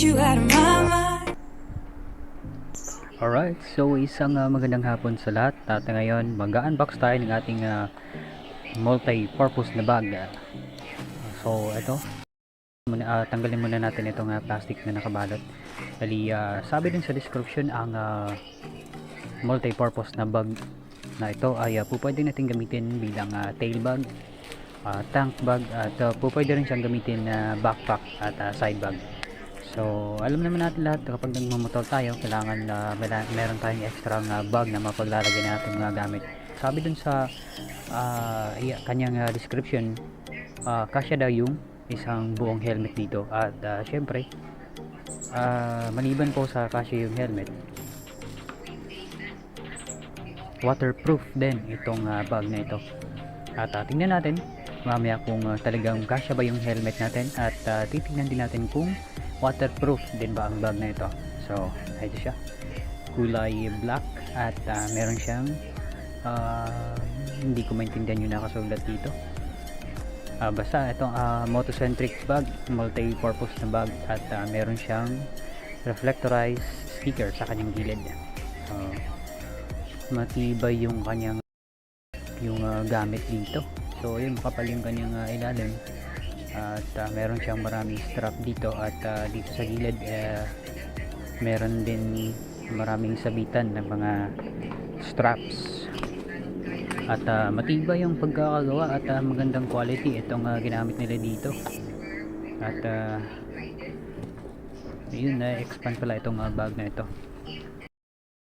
you out of my mind. Alright, so isang uh, magandang hapon sa lahat. At ngayon mag-unbox tayo ng ating uh, multi-purpose na bag. Uh, so ito muna, uh, tanggalin muna natin itong uh, plastic na nakabalot. Dali, uh, sabi din sa description ang uh, multi-purpose na bag na ito ay uh, po natin gamitin bilang uh, tail bag uh, tank bag. At uh, po rin siyang gamitin na backpack at uh, side bag So, alam naman natin lahat kapag nagmamotor tayo, kailangan na uh, meron tayong extra uh, bag na mapaglalagay natin mga gamit. Sabi dun sa uh, kanyang uh, description, uh, kasya daw yung isang buong helmet dito. At uh, syempre, uh, maliban po sa kasya yung helmet, waterproof din itong uh, bag na ito. At uh, tingnan natin mamaya kung uh, talagang kasya ba yung helmet natin at uh, titingnan din natin kung waterproof din ba ang bag na ito? So ito siya. Kulay black at uh, meron siyang uh, hindi ko maintindihan yung nakasulat dito. Uh, basta itong uh, motocentric bag multi-purpose na bag at uh, meron siyang reflectorized sticker sa kanyang gilid. So, matibay yung kanyang yung uh, gamit dito. So yun makapal yung kanyang uh, ilalim at uh, meron siyang maraming strap dito at uh, dito sa gilid uh, meron din maraming sabitan ng mga straps. At uh, matibay yung pagkakagawa at uh, magandang quality itong uh, ginamit nila dito. At uh, yun na expand pala itong uh, bag na ito.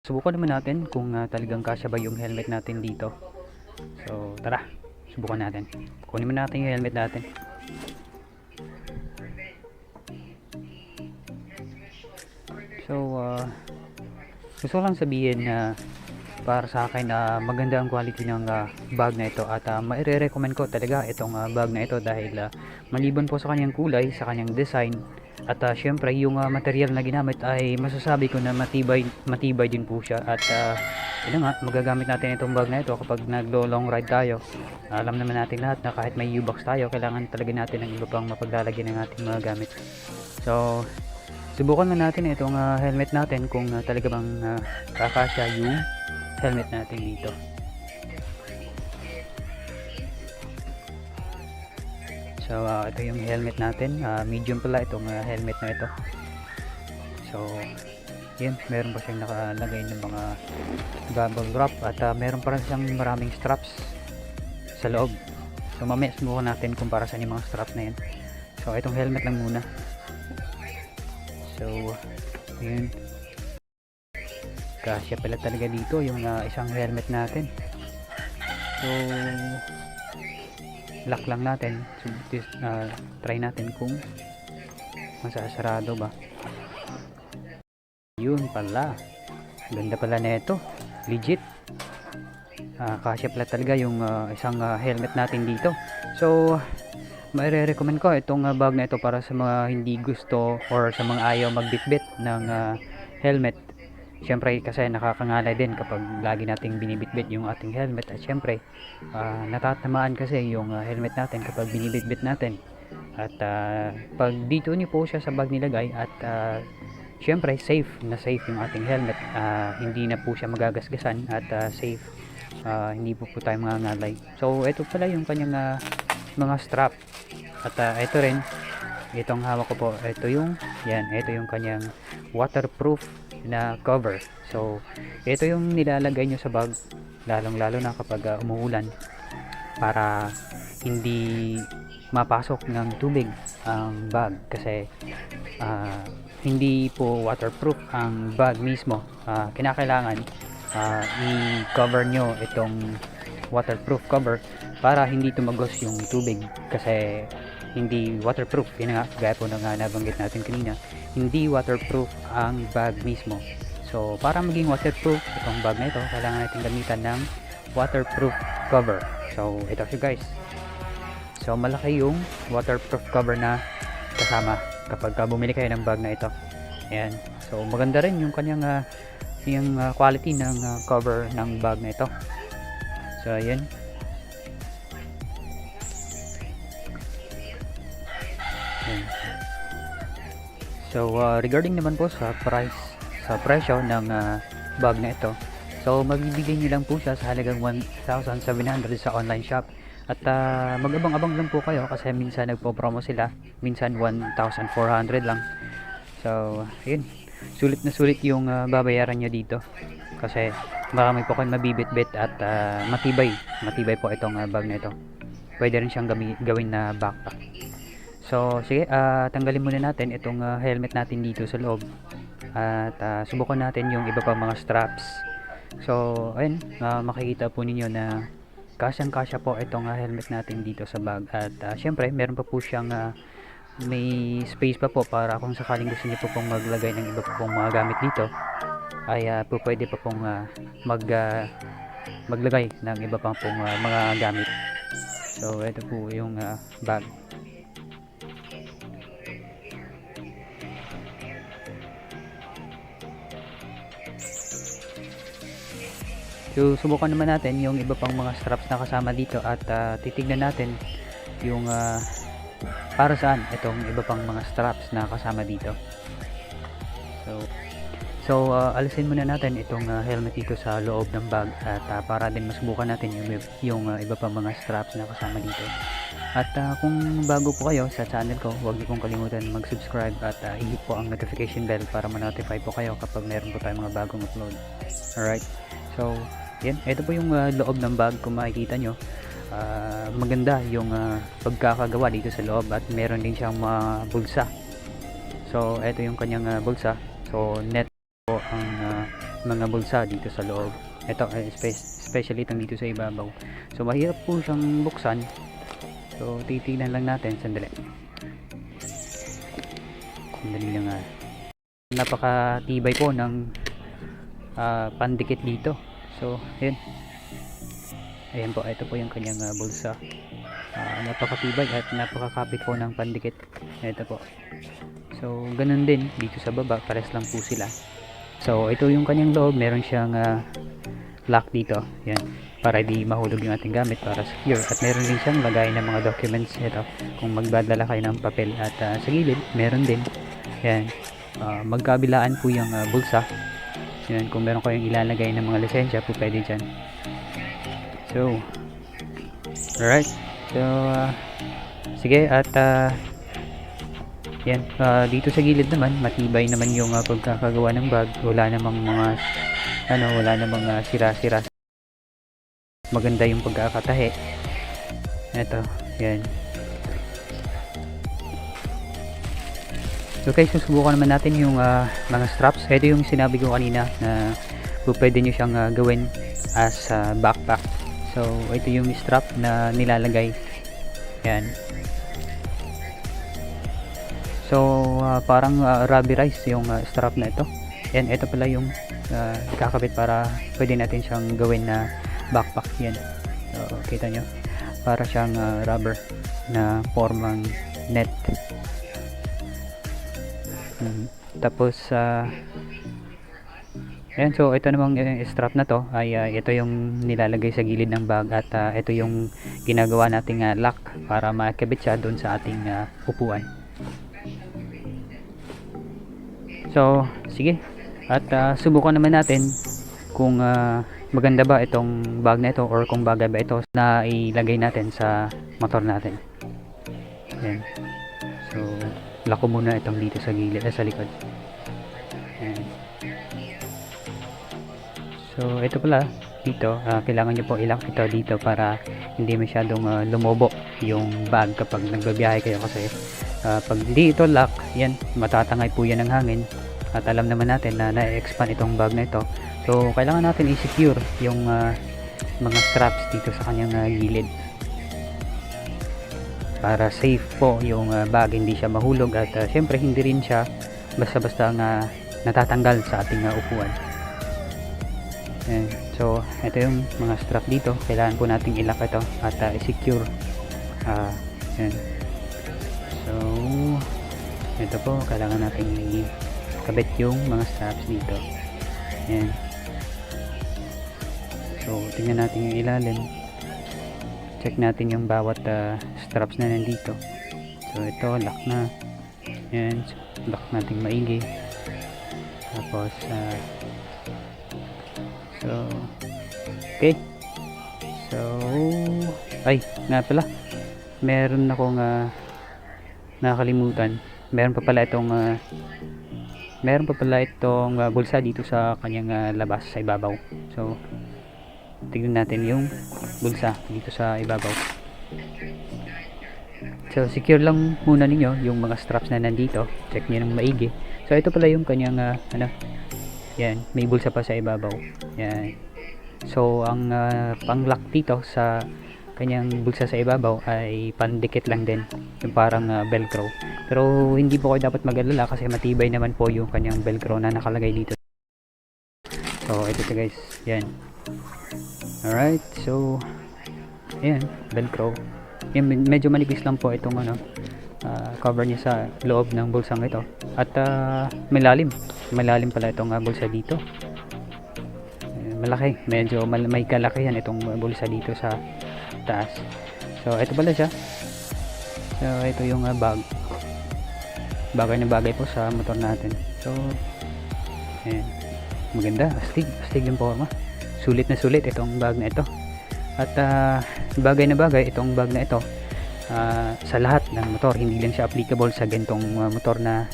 Subukan naman natin kung uh, talagang kasya ba yung helmet natin dito. So tara subukan natin. Kunin mo natin yung helmet natin So, uh, gusto lang sabihin na para sa akin na uh, maganda ang quality ng uh, bag na ito at uh, maire-recommend ko talaga itong uh, bag na ito dahil uh, maliban po sa kanyang kulay, sa kanyang design at uh, syempre yung uh, material na ginamit ay masasabi ko na matibay, matibay din po siya at uh, yun nga, magagamit natin itong bag na ito kapag naglo long ride tayo. Alam naman natin lahat na kahit may U-box tayo kailangan talaga natin ng iba pang mapaglalagyan ng ating mga gamit. So subukan na natin itong uh, helmet natin kung uh, talaga bang uh, kakasya yung helmet natin dito. So uh, ito yung helmet natin. Uh, medium pala itong uh, helmet na ito. So yun meron pa siyang nakalagay ng mga bubble wrap at uh, meron pa rin siyang maraming straps sa loob. So mamaya subukan natin kung para saan yung mga straps na yun. So itong helmet lang muna So, yun. Kasya pala talaga dito yung uh, isang helmet natin. So, lock lang natin. So, this, uh, try natin kung masasarado ba. Yun pala. Ganda pala nito. Legit. Uh, kasya pala talaga yung uh, isang uh, helmet natin dito. So, maire-recommend ko itong uh, bag na ito para sa mga hindi gusto or sa mga ayaw magbitbit ng uh, helmet. Syempre kasi nakakangalay din kapag lagi nating binibitbit yung ating helmet. At syempre uh, natatamaan kasi yung uh, helmet natin kapag binibitbit natin. At uh, pag dito niyo po siya sa bag nilagay at uh, syempre safe na safe yung ating helmet. Uh, hindi na po siya magagasgasan at uh, safe. Uh, hindi po po tayo mangangalay. So ito pala yung kanyang uh, mga strap at uh, ito rin. Itong hawak ko po ito yung yan ito yung kanyang waterproof na cover. So ito yung nilalagay nyo sa bag lalong lalo na kapag uh, umuulan para hindi mapasok ng tubig ang bag. Kasi uh, hindi po waterproof ang bag mismo. Uh, kinakailangan uh, i-cover nyo itong waterproof cover para hindi tumagos yung tubig. Kasi hindi waterproof. Yun nga gaya po na nga nabanggit natin kanina hindi waterproof ang bag mismo. So para maging waterproof itong bag na ito kailangan natin gamitan ng waterproof cover. So ito siya guys. So malaki yung waterproof cover na kasama kapag bumili kayo ng bag na ito. Ayan. So maganda rin yung kanyang uh, yung uh, quality ng uh, cover ng bag na ito. So ayan So uh, regarding naman po sa price sa presyo ng uh, bag na ito. So magbibigay niyo lang po siya sa halagang 1,700 sa online shop. At uh, mag-abang-abang lang po kayo kasi minsan nagpo-promo sila, minsan 1,400 lang. So, ayun. Sulit na sulit yung uh, babayaran nyo dito. Kasi marami po kayong mabibit-bit at uh, matibay. Matibay po itong uh, bag na ito. Pwede rin siyang gawin na backpack. So, sige, ah, tanggalin muna natin itong ah, helmet natin dito sa loob. At ah, subukan natin yung iba pang mga straps. So, ayun, ah, makikita po ninyo na kasyang-kasya po itong ah, helmet natin dito sa bag. At ah, syempre, meron pa po siyang ah, may space pa po para kung sakaling gusto niyo po pong maglagay ng iba pa pong mga gamit dito ay ah, po pwede pa pong ah, mag ah, maglagay ng iba pang pong ah, mga gamit. So, ito po yung ah, bag. So, subukan naman natin yung iba pang mga straps na kasama dito at ah, titignan natin yung ah, para saan itong iba pang mga straps na kasama dito. So, so ah, alisin muna natin itong ah, helmet dito sa loob ng bag at ah, para din masubukan natin yung, yung ah, iba pang mga straps na kasama dito. At ah, kung bago po kayo sa channel ko, huwag niyo pong kalimutan mag-subscribe at uh, hihit po ang notification bell para ma-notify po kayo kapag meron po tayong mga bagong upload. Alright, so yan, ito po yung ah, loob ng bag kung makikita nyo. Ah, maganda yung ah, pagkakagawa dito sa loob at meron din siyang mga bulsa. So, ito yung kanyang ah, bulsa. So, net po ang ah, mga bulsa dito sa loob. Ito, eh, spe- especially itong dito sa ibabaw. So, mahirap po siyang buksan. So, titignan lang natin. Sandali. Sandali lang nga. Napakatibay po ng ah, pandikit dito. So, yun. Ayan po, ito po yung kanyang ah, bulsa. Ah, napakatibay at napakakapit po ng pandikit. Ito po. So, ganun din dito sa baba, pares lang po sila. So, ito yung kanyang loob, meron siyang ah, lock dito. Yan, para di mahulog yung ating gamit para secure. At meron din siyang lagay ng mga documents ito. Kung magdadala kayo ng papel at ah, sa gilid, meron din. Yan, Ah, magkabilaan po yung ah, bulsa. Yan, kung meron kayong ilalagay ng mga lisensya po pwede dyan. So, alright. So, ah, sige at ah, yan, ah, dito sa gilid naman, matibay naman yung ah, pagkakagawa ng bag. Wala namang mga, ano, wala namang ah, sira-sira. Maganda yung pagkakatahi. Ito, yan. Okay, susubukan naman natin yung ah, mga straps. Ito yung sinabi ko kanina na pwede nyo siyang ah, gawin as ah, backpack. So, ito yung strap na nilalagay. Yan. So, ah, parang uh, rubberized yung ah, strap na ito. Yan, ito pala yung ah, kakabit para pwede natin siyang gawin na backpack. Yan. So, kita nyo. Para siyang ah, rubber na formang net. Mhm. Tapos, ah, Ayan, so ito namang eh, strap na to ay ah, ito yung nilalagay sa gilid ng bag at ah, ito yung ginagawa nating ah, lock para makabit siya doon sa ating ah, upuan. So, sige. At ah, subukan naman natin kung ah, maganda ba itong bag na ito or kung bagay ba ito na ilagay natin sa motor natin. Ayan. So, lock ko muna itong dito sa gilid, eh, sa likod. Ayan. So, ito pala, dito, ah, kailangan nyo po ilock ito dito para hindi masyadong ah, lumobo yung bag kapag nagbabiyahe kayo kasi ah, pag hindi ito lock, yan, matatangay po yan ng hangin at alam naman natin na na-expand itong bag na ito. So, kailangan natin i-secure yung ah, mga straps dito sa kanyang ah, gilid para safe po yung ah, bag, hindi siya mahulog at ah, syempre hindi rin siya basta-basta nga natatanggal sa ating ah, upuan. Ayan. So, ito yung mga strap dito. Kailangan po nating ilak ito at uh, i-secure. Ah, ayan. So, ito po, kailangan nating kabit yung mga straps dito. Ayan. So, tingnan natin yung ilalim. Check natin yung bawat ah, straps na nandito. So, ito, lock na. Ayan. lock natin maigi tapos ah, so okay so ay nga pala meron akong uh, nakakalimutan meron pa pala itong ah, meron pa pala itong ah, bulsa dito sa kanyang ah, labas sa ibabaw so tignan natin yung bulsa dito sa ibabaw. So secure lang muna ninyo yung mga straps na nandito. Check nyo ng maigi. So ito pala yung kanyang ah, ano yan may bulsa pa sa ibabaw. Yan. So ang ah, pang-lock dito sa kanyang bulsa sa ibabaw ay pandikit lang din. Yung parang ah, velcro. Pero hindi po kayo dapat mag-alala kasi matibay naman po yung kanyang velcro na nakalagay dito. So ito to guys. Yan alright so ayan velcro. Yan, med- medyo manipis lang po itong ano ah, cover niya sa loob ng bulsang ito. At ah, malalim. Malalim pala itong ah, bulsa dito. Malaki. Medyo mal- may kalakihan itong bulsa dito sa taas. So ito pala siya. So ito yung ah, bag. Bagay na bagay po sa motor natin. So ayan. Maganda. Astig. Astig yung forma sulit na sulit itong bag na ito. At ah, bagay na bagay itong bag na ito ah, sa lahat ng motor. Hindi lang siya applicable sa gantong ah, motor na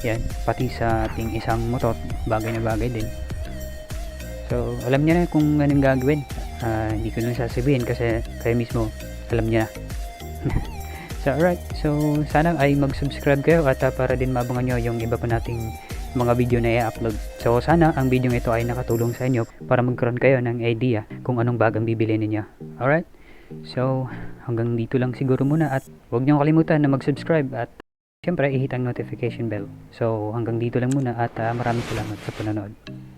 yan pati sa ating isang motor. Bagay na bagay din. So alam niya na kung anong gagawin. Ah, hindi ko lang sasabihin kasi kayo mismo alam niya. Na so alright. So sana ay mag subscribe kayo at ah, para din mabangan nyo yung iba pa nating mga video na i-upload. So sana ang video ito ay nakatulong sa inyo para magkaroon kayo ng idea kung anong bagang bibili ninyo. Alright? So hanggang dito lang siguro muna at huwag niyong kalimutan na mag subscribe at syempre i-hit ang notification bell. So hanggang dito lang muna at ah, maraming salamat sa panonood